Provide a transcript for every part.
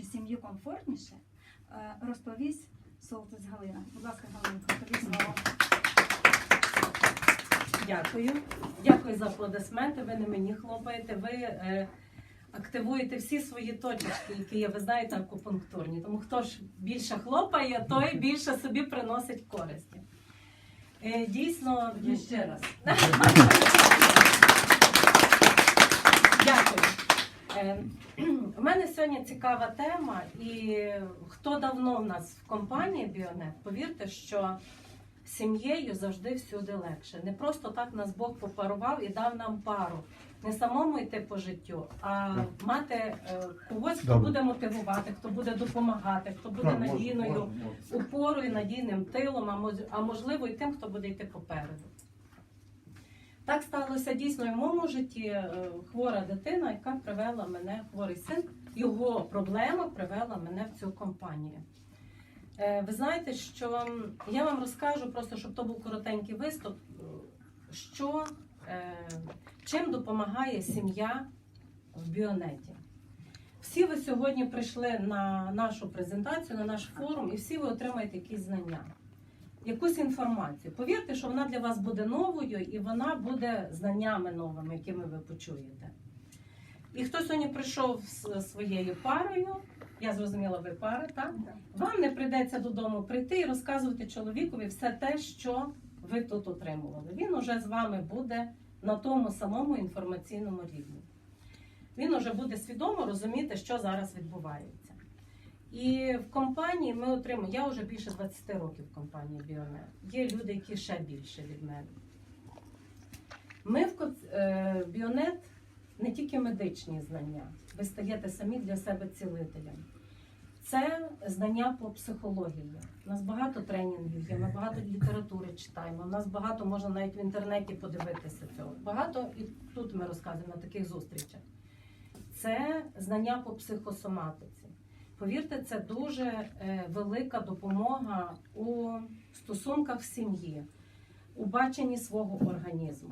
чи сім'ї комфортніше, е, розповість Солтис Галина. Будь ласка, Галинко, тобі слово. Дякую. Дякую за аплодисменти. Ви не мені хлопаєте. Ви е, активуєте всі свої точечки, які є, ви знаєте, акупунктурні. Тому хто ж більше хлопає, той більше собі приносить користі. Е, дійсно, Я ще раз. Дякую. Е, У мене сьогодні цікава тема, і хто давно в нас в компанії Біонет, повірте, що сім'єю завжди всюди легше. Не просто так нас Бог попарував і дав нам пару. Не самому йти по життю, а мати е, когось, хто буде мотивувати, хто буде допомагати, хто буде надійною опорою, надійним тилом, а можливо і тим, хто буде йти попереду. Так сталося дійсно і в моєму житті е, хвора дитина, яка привела мене, хворий син, його проблема привела мене в цю компанію. Е, Ви знаєте, що я вам розкажу, просто щоб то був коротенький виступ, що е, чим допомагає сім'я в біонеті. Всі ви сьогодні прийшли на нашу презентацію, на наш форум, і всі ви отримаєте якісь знання, якусь інформацію. Повірте, що вона для вас буде новою і вона буде знаннями новими, якими ви почуєте. І хто сьогодні прийшов з своєю парою, я зрозуміла, ви пара, так? Вам не прийдеться додому прийти і розказувати чоловікові все те, що ви тут отримували. Він уже з вами буде на тому самому інформаційному рівні. Він уже буде свідомо розуміти, що зараз відбувається. І в компанії ми отримуємо. Я вже більше 20 років в компанії Біонет. Є люди, які ще більше від мене. Ми в е, Біонет не тільки медичні знання, ви стаєте самі для себе цілителем. Це знання по психології. У нас багато тренінгів є, ми багато літератури читаємо. У нас багато можна навіть в інтернеті подивитися цього. Багато і тут ми розказуємо на таких зустрічах. Це знання по психосоматиці. Повірте, це дуже е, велика допомога у стосунках в сім'ї, у баченні свого організму.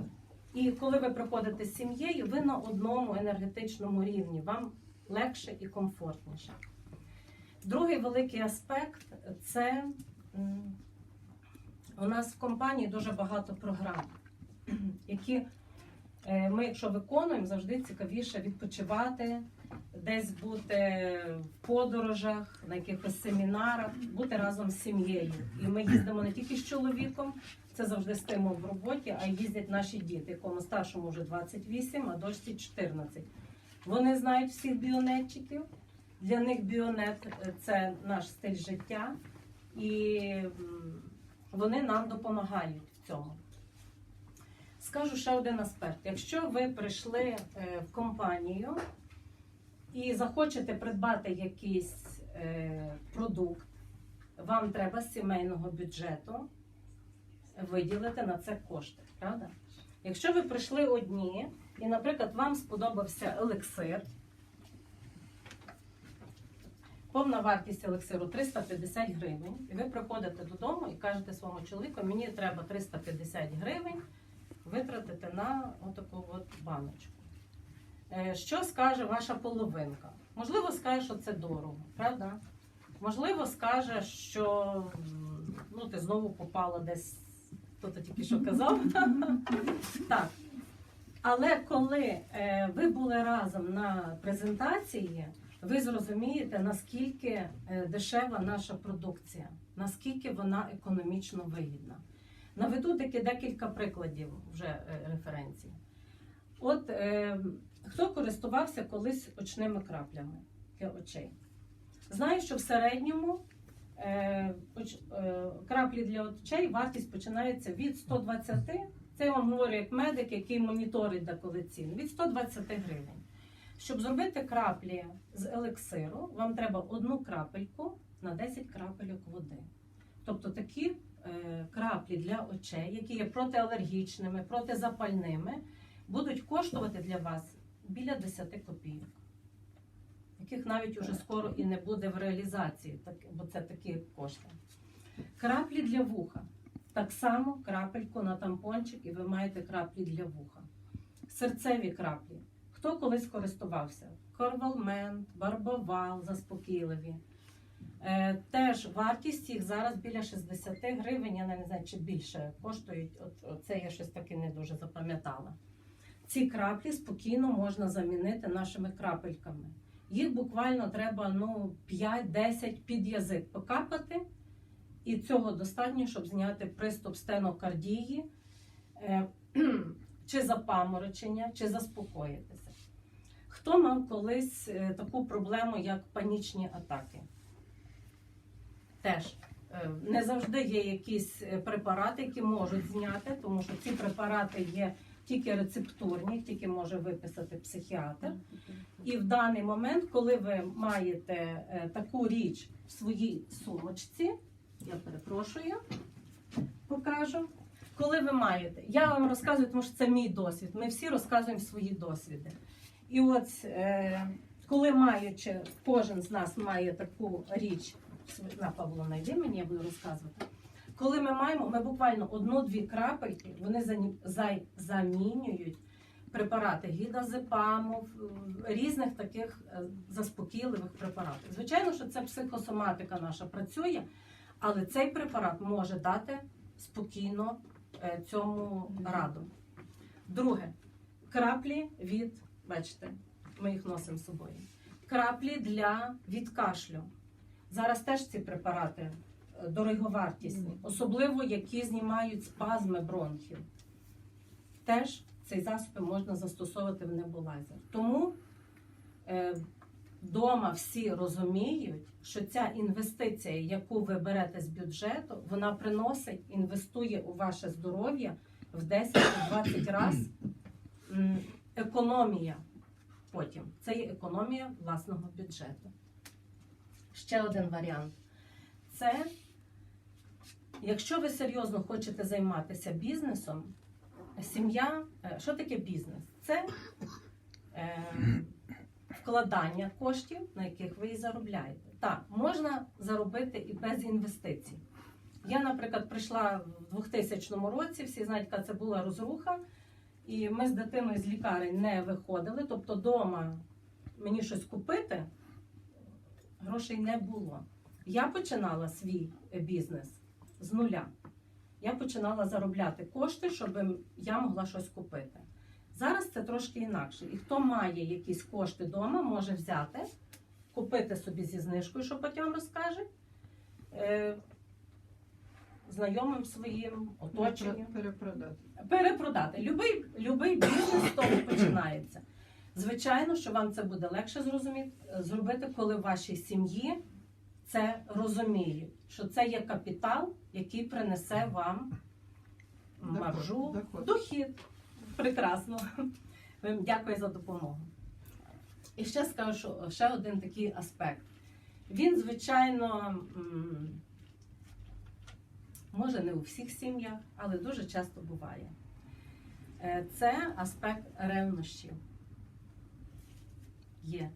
І коли ви приходите з сім'єю, ви на одному енергетичному рівні, вам легше і комфортніше. Другий великий аспект це у нас в компанії дуже багато програм, які е, ми, якщо виконуємо, завжди цікавіше відпочивати, десь бути в подорожах, на якихось семінарах, бути разом з сім'єю. І ми їздимо не тільки з чоловіком, це завжди стимул в роботі, а їздять наші діти, якому старшому вже 28, а дочці 14. Вони знають всіх біонетчиків. Для них біонет це наш стиль життя, і вони нам допомагають в цьому. Скажу ще один аспект. Якщо ви прийшли е, в компанію і захочете придбати якийсь е, продукт, вам треба з сімейного бюджету виділити на це кошти, правда? Якщо ви прийшли одні, і, наприклад, вам сподобався елексир, повна вартість елексиру 350 гривень, і ви приходите додому і кажете своєму чоловіку, мені треба 350 гривень витратити на отаку от баночку. Е, Що скаже ваша половинка? Можливо, скаже, що це дорого, правда? Можливо, скаже, що ну, ти знову попала десь, хто то тільки що казав. Так. Але коли е, ви були разом на презентації, ви зрозумієте, наскільки е, дешева наша продукція, наскільки вона економічно вигідна. Наведу таки декілька прикладів вже референцій. От хто користувався колись очними краплями для очей? Знаю, що в середньому е, оч- е, краплі для очей вартість починається від 120, це я вам говорю як медик, який моніторить деколи ціни, від 120 гривень. Щоб зробити краплі з елексиру, вам треба одну крапельку на 10 крапельок води. Тобто такі е, краплі для очей, які є протиалергічними, протизапальними, будуть коштувати для вас біля 10 копійок, яких навіть уже скоро і не буде в реалізації, бо це такі кошти. Краплі для вуха. Так само крапельку на тампончик, і ви маєте краплі для вуха. Серцеві краплі. Хто колись користувався? корвалмент, барбовал заспокійливі. Е, теж вартість їх зараз біля 60 гривень, я не знаю, чи більше коштують. От, це я щось таке не дуже запам'ятала. Ці краплі спокійно можна замінити нашими крапельками. Їх буквально треба ну, 5-10 під язик покапати, і цього достатньо, щоб зняти приступ стенокардії, е, чи запаморочення, чи заспокоїтися. Хто мав колись е, таку проблему, як панічні атаки? Теж е, не завжди є якісь е, препарати, які можуть зняти, тому що ці препарати є тільки рецептурні, тільки може виписати психіатр. І в даний момент, коли ви маєте е, таку річ в своїй сумочці, я перепрошую, покажу. Коли ви маєте, я вам розказую, тому що це мій досвід. Ми всі розказуємо свої досвіди. І от е, коли маючи, кожен з нас має таку річ, на Павло, найди мені, я буду розказувати. Коли ми маємо, ми буквально одну-дві крапельки, вони зай- замінюють препарати гідазепаму, різних таких е, заспокійливих препаратів. Звичайно, що це психосоматика наша працює, але цей препарат може дати спокійно е, цьому раду. Друге, краплі від, бачите, ми їх носимо з собою. Краплі для від кашлю. Зараз теж ці препарати дороговартісні, особливо які знімають спазми бронхів. Теж цей засіб можна застосовувати в небулайзер. Тому е, вдома всі розуміють, що ця інвестиція, яку ви берете з бюджету, вона приносить, інвестує у ваше здоров'я в 10-20 разів економія потім. Це є економія власного бюджету. Ще один варіант. Це, якщо ви серйозно хочете займатися бізнесом, сім'я, е, що таке бізнес? Це е, вкладання коштів, на яких ви і заробляєте. Так, можна заробити і без інвестицій. Я, наприклад, прийшла в 2000 році, всі знають, яка це була розруха, і ми з дитиною з лікарень не виходили. Тобто, вдома мені щось купити, грошей не було. Я починала свій бізнес з нуля. Я починала заробляти кошти, щоб я могла щось купити. Зараз це трошки інакше. І хто має якісь кошти вдома, може взяти, купити собі зі знижкою, що потім розкаже, е, знайомим своїм, оточенням. Перепродати. Перепродати. Любий, любий бізнес з того починається. Звичайно, що вам це буде легше зрозуміти, зробити, коли в вашій сім'ї це розуміють, що це є капітал, який принесе вам маржу, Доход. дохід. Прекрасно. Дякую за допомогу. І ще скажу, що ще один такий аспект. Він, звичайно, може не у всіх сім'ях, але дуже часто буває. Е, Це аспект ревнощів. Є.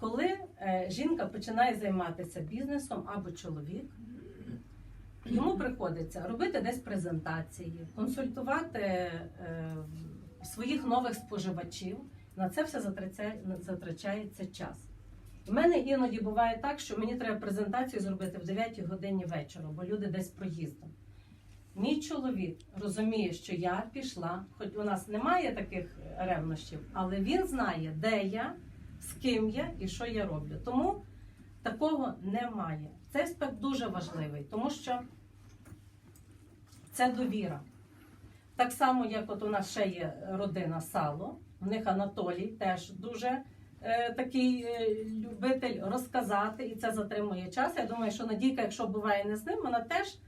Коли е, жінка починає займатися бізнесом або чоловік, йому приходиться робити десь презентації, консультувати е, своїх нових споживачів. На це все затрачається час. У мене іноді буває так, що мені треба презентацію зробити в 9 годині вечора, бо люди десь проїздом. Мій чоловік розуміє, що я пішла, хоч у нас немає таких ревнощів, але він знає, де я, з ким я і що я роблю. Тому такого немає. Цей аспект дуже важливий, тому що це довіра. Так само, як от у нас ще є родина Сало, в них Анатолій теж дуже е, такий е, любитель розказати, і це затримує час. Я думаю, що Надійка, якщо буває не з ним, вона теж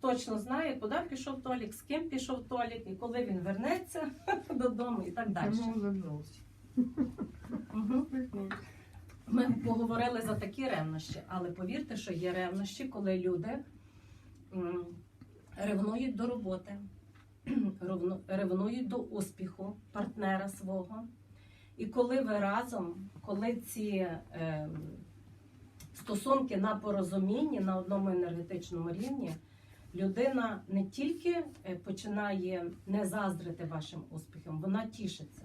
точно знає, куди пішов Толік, з ким пішов Толік, і коли він вернеться додому, і так далі. Ми поговорили за такі ревнощі, але повірте, що є ревнощі, коли люди ревнують до роботи, ревнують до успіху партнера свого. І коли ви разом, коли ці е, стосунки на порозумінні на одному енергетичному рівні, людина не тільки е, починає не заздрити вашим успіхам, вона тішиться.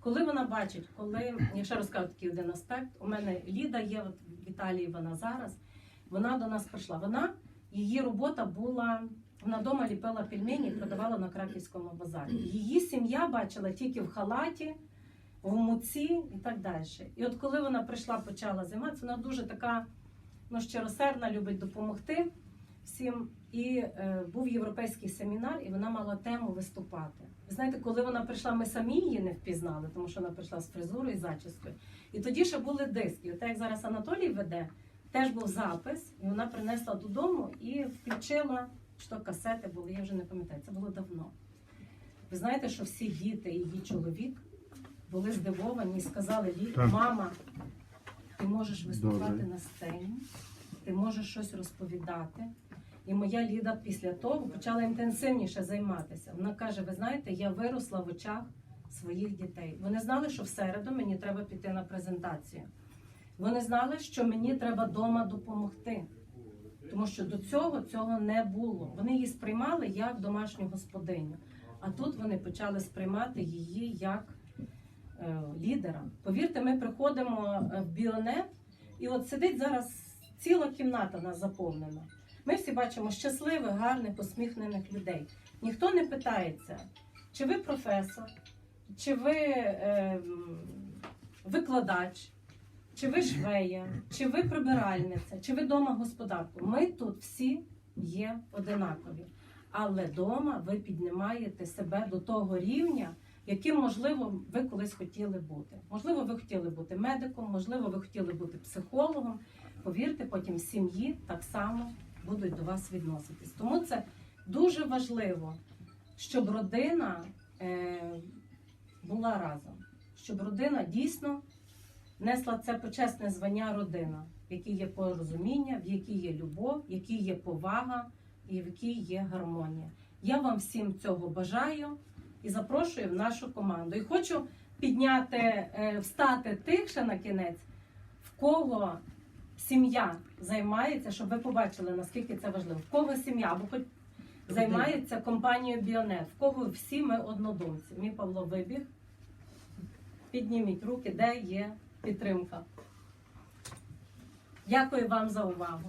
Коли вона бачить, коли я ще розкажу такий один аспект, у мене Ліда є от в Італії, вона зараз. Вона до нас прийшла. Вона її робота була. Вона вдома ліпила пельмені і продавала на краківському базарі. Її сім'я бачила тільки в халаті, в муці і так далі. І от коли вона прийшла, почала займатися, вона дуже така ну, щиросердна, любить допомогти всім. І е, був європейський семінар, і вона мала тему виступати. Ви знаєте, коли вона прийшла, ми самі її не впізнали, тому що вона прийшла з фризурою і зачіскою. І тоді ще були диски. От як зараз Анатолій веде, теж був запис, і вона принесла додому і включила, що касети були, я вже не пам'ятаю, це було давно. Ви знаєте, що всі діти і її чоловік були здивовані і сказали їй, мама, ти можеш виступати Добре. на сцені, ти можеш щось розповідати. І моя Ліда після того почала інтенсивніше займатися. Вона каже: ви знаєте, я виросла в очах своїх дітей. Вони знали, що в середу мені треба піти на презентацію. Вони знали, що мені треба вдома допомогти. Тому що до цього цього не було. Вони її сприймали як домашню господиню. А тут вони почали сприймати її як е, лідера. Повірте, ми приходимо е, в біонет, і от сидить зараз ціла кімната нас заповнена. Ми всі бачимо щасливих, гарних, посміхнених людей. Ніхто не питається, чи ви професор, чи ви е, викладач, чи ви швея, чи ви прибиральниця, чи ви дома господарка. Ми тут всі є одинакові. Але вдома ви піднімаєте себе до того рівня, яким, можливо, ви колись хотіли бути. Можливо, ви хотіли бути медиком, можливо, ви хотіли бути психологом. Повірте, потім в сім'ї так само будуть до вас відноситись. Тому це дуже важливо, щоб родина е, була разом, щоб родина дійсно несла це почесне звання родина, в якій є порозуміння, в якій є любов, в якій є повага і в якій є гармонія. Я вам всім цього бажаю і запрошую в нашу команду. І хочу підняти, е, встати тих ще на кінець, в кого сім'я займається, щоб ви побачили, наскільки це важливо. В кого сім'я або хоч займається компанією Біонет, в кого всі ми однодумці. Мій Павло вибіг. Підніміть руки, де є підтримка. Дякую вам за увагу.